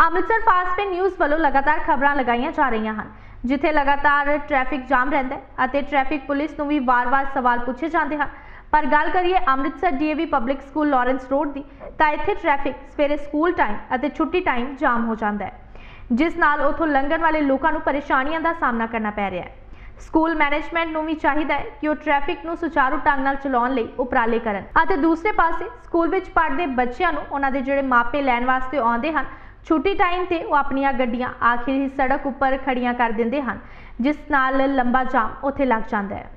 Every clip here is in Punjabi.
ਅੰਮ੍ਰਿਤਸਰ ਫਾਸਟ ਨਿਊਜ਼ ਵੱਲੋਂ ਲਗਾਤਾਰ ਖਬਰਾਂ ਲਗਾਈਆਂ ਜਾ ਰਹੀਆਂ ਹਨ, ਜਿੱਥੇ ਲਗਾਤਾਰ ਟ੍ਰੈਫਿਕ ਜਾਮ ਰਹਿੰਦਾ ਹੈ ਅਤੇ ਟ੍ਰੈਫਿਕ ਪੁਲਿਸ ਨੂੰ ਵੀ ਵਾਰ-ਵਾਰ ਸਵਾਲ ਪੁੱਛੇ ਜਾਂਦੇ ਹਨ। ਪਰ ਗੱਲ ਕਰੀਏ Amritsar DAV public school Lawrence road ਦੀ, ਤਾਂ ਇੱਥੇ ਟ੍ਰੈਫਿਕ ਸਵੇਰੇ ਸਕੂਲ ਟਾਈਮ ਅਤੇ ਛੁੱਟੀ ਟਾਈਮ ਜਾਮ ਹੋ ਜਾਂਦਾ ਹੈ, ਜਿਸ ਨਾਲ ਉਥੋਂ ਲੰਘਣ ਵਾਲੇ ਲੋਕਾਂ ਨੂੰ ਪਰੇਸ਼ਾਨੀਆਂ ਦਾ ਸਾਹਮਣਾ ਕਰਨਾ ਪੈ ਰਿਹਾ ਹੈ। ਸਕੂਲ ਮੈਨੇਜਮੈਂਟ ਨੂੰ ਵੀ ਚਾਹੀਦਾ ਹੈ ਕਿ ਉਹ ਟ੍ਰੈਫਿਕ ਨੂੰ ਸੁਚਾਰੂ ਢੰਗ ਨਾਲ ਚਲਾਉਣ ਲਈ ਉਪਰਾਲੇ ਕਰਨ। ਅਤੇ ਦੂਸਰੇ ਪਾਸੇ ਸਕੂਲ ਵਿੱਚ ਪੜ੍ਹਦੇ ਬੱਚਿਆਂ ਨੂੰ ਉਹਨਾਂ ਦੇ ਜਿਹੜੇ ਮਾਪੇ ਲੈਣ ਵਾਸਤੇ ਆਉਂਦੇ ਹਨ ਛੁੱਟੀ ਟਾਈਮ ਤੇ ਉਹ ਆਪਣੀਆਂ ਗੱਡੀਆਂ ਆਖਿਰ ਹੀ ਸੜਕ ਉੱਪਰ ਖੜੀਆਂ ਕਰ ਦਿੰਦੇ ਹਨ, ਜਿਸ ਨਾਲ ਲੰਬਾ ਜਾਮ ਉੱਥੇ ਲੱਗ ਜਾਂਦਾ ਹੈ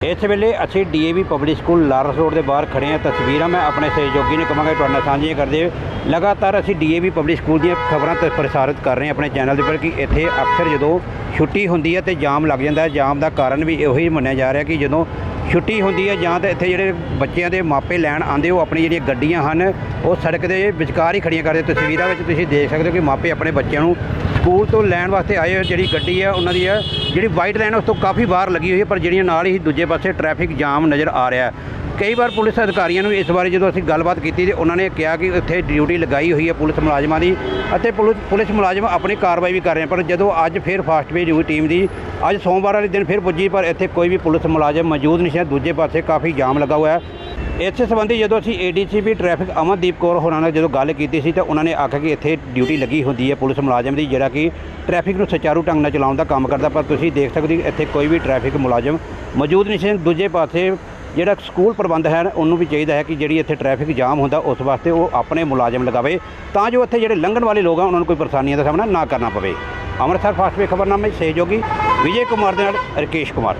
ਇਸ ਵੇਲੇ ਅਸੀਂ DAV public school Lawrence road ਦੇ ਬਾਹਰ ਖੜੇ ਹਾਂ ਤਸਵੀਰਾਂ ਮੈਂ ਆਪਣੇ ਸਹਿਯੋਗੀ ਨੂੰ ਕਹਾਂਗਾ, ਤੁਹਾਡੇ ਨਾਲ ਸਾਂਝੀਆਂ ਕਰਦੇ ਹੋਏ। ਲਗਾਤਾਰ ਅਸੀਂ ਡੀਏਵੀ ਪਬਲਿਕ ਸਕੂਲ ਦੀਆਂ ਖਬਰਾਂ ਤੇ ਪ੍ਰਸਾਰਿਤ ਕਰ ਰਹੇ ਹਾਂ ਆਪਣੇ ਚੈਨਲ ਦੇ ਉੱਪਰ ਕਿ ਇੱਥੇ ਅਕਸਰ ਜਦੋਂ ਛੁੱਟੀ ਹੁੰਦੀ ਹੈ ਤੇ ਜਾਮ ਲੱਗ ਜਾਂਦਾ ਹੈ, ਜਾਮ ਦਾ ਕਾਰਨ ਵੀ ਇਹੋ ਹੀ ਮੰਨਿਆ ਜਾ ਰਿਹਾ ਕਿ ਜਦੋਂ ਛੁੱਟੀ ਹੁੰਦੀ ਹੈ ਜਾਂ ਤਾਂ ਇੱਥੇ ਜਿਹੜੇ ਬੱਚਿਆਂ ਦੇ ਮਾਪੇ ਲੈਣ ਆਉਂਦੇ, ਉਹ ਆਪਣੀ ਜਿਹੜੀਆਂ ਗੱਡੀਆਂ ਹਨ, ਉਹ ਸੜਕ ਦੇ ਵਿਚਕਾਰ ਹੀ ਖੜੀਆਂ ਕਰਦੇ। ਤਸਵੀਰਾਂ ਵਿੱਚ ਤੁਸੀਂ ਦੇਖ ਸਕਦੇ ਹੋ ਕਿ ਮਾਪੇ ਆਪਣੇ ਬੱਚਿਆਂ ਨੂੰ ਸਕੂਲ ਤੋਂ ਲੈਣ ਵਾਸਤੇ ਆਏ ਹੋਏ ਜਿਹੜੀ ਗੱਡੀ ਹੈ, ਉਹਨਾਂ ਦੀ ਹੈ, ਜਿਹੜੀ ਵਾਈਟ ਲਾਈਨ ਉਸ ਤੋਂ ਕਾਫੀ ਬਾਹਰ ਲੱਗੀ ਹੋਈ ਹੈ, ਪਰ ਜਿਹੜੀਆਂ ਨਾਲ ਹੀ ਦੂਜੇ ਪਾਸੇ ਟ੍ਰੈਫਿਕ ਜਾਮ ਨਜ਼ਰ ਆ ਰਿਹਾ ਹੈ। ਕਈ ਵਾਰ ਪੁਲਿਸ ਅਧਿਕਾਰੀਆਂ ਨੂੰ ਇਸ ਬਾਰੇ ਜਦੋਂ ਅਸੀਂ ਗੱਲਬਾਤ ਕੀਤੀ ਤੇ ਉਹਨਾਂ ਨੇ ਕਿਹਾ ਕਿ ਇੱਥੇ ਡਿਊਟੀ ਲਗਾਈ ਹੋਈ ਹੈ ਪੁਲਿਸ ਮੁਲਾਜ਼ਮਾਂ ਦੀ ਅਤੇ ਪੁਲਿਸ ਪੁਲਿਸ ਮੁਲਾਜ਼ਮ ਆਪਣੀ ਕਾਰਵਾਈ ਵੀ ਕਰ ਰਹੇ ਪਰ ਜਦੋਂ ਅੱਜ ਫਿਰ ਫਾਸਟਵੇ ਡਿਊਟੀ ਟੀਮ ਦੀ, ਅੱਜ ਸੋਮਵਾਰ ਵਾਲੇ ਦਿਨ ਫਿਰ ਪੁੱਜੀ, ਪਰ ਇੱਥੇ ਕੋਈ ਵੀ ਪੁਲਿਸ ਮੁਲਾਜ਼ਮ ਮੌਜੂਦ ਨਹੀਂ ਸੀ, ਦੂਜੇ ਪਾਸੇ ਕਾਫੀ ਜਾਮ ਲੱਗਾ ਹੋਇਆ ਹੈ। ਇਸੇ ਸੰਬੰਧੀ ਜਦੋਂ ਅਸੀਂ ਏਡੀਸੀਪੀ ਟ੍ਰੈਫਿਕ ਅਮਨਦੀਪ ਕੌਰ ਹੋਰਾਂ ਨਾਲ ਜਦੋਂ ਗੱਲ ਕੀਤੀ ਸੀ ਤਾਂ ਉਹਨਾਂ ਨੇ ਆਖਿਆ ਕਿ ਇੱਥੇ ਡਿਊਟੀ ਲੱਗੀ ਹੁੰਦੀ ਹੈ ਪੁਲਿਸ ਮੁਲਾਜ਼ਮ ਦੀ, ਜਿਹੜਾ ਕਿ ਟ੍ਰੈਫਿਕ ਨੂੰ ਸੁਚਾਰੂ ਢੰਗ ਨਾਲ ਚਲਾਉਣ ਦਾ ਕੰਮ ਕਰਦਾ, ਪਰ ਤੁਸੀਂ ਦੇਖ ਸਕਦੇ ਹੋ ਇੱਥੇ ਕੋਈ ਵੀ ਟ੍ਰੈਫਿਕ ਮੁਲਾਜ਼ਮ ਮੌਜੂਦ ਨਹੀਂ ਸੀ। ਦੂਜੇ ਪਾਸੇ ਜਿਹੜਾ ਸਕੂਲ ਪ੍ਰਬੰਧ ਹੈ, ਉਹਨੂੰ ਵੀ ਚਾਹੀਦਾ ਹੈ ਕਿ ਜਿਹੜੀ ਇੱਥੇ ਟ੍ਰੈਫਿਕ ਜਾਮ ਹੁੰਦਾ, ਉਸ ਵਾਸਤੇ ਉਹ ਆਪਣੇ ਮੁਲਾਜ਼ਮ ਲਗਾਵੇ, ਤਾਂ ਜੋ ਇੱਥੇ ਜਿਹੜੇ ਲੰਘਣ ਵਾਲੇ ਲੋਕ ਆ, ਉਹਨਾਂ ਨੂੰ ਕੋਈ ਪਰੇਸ਼ਾਨੀਆਂ ਦਾ ਸਾਹਮਣਾ ਨਾ ਕਰਨਾ ਪਵੇ। ਅੰਮ੍ਰਿਤਸਰ ਫਾਸਟ ਵੇ ਖਬਰਨਾਮੇ ਸਹਿਯੋਗੀ ਵਿਜੇ ਕੁਮਾਰ ਦੇ ਨਾਲ ਰਕੇਸ਼ ਕੁਮਾਰ।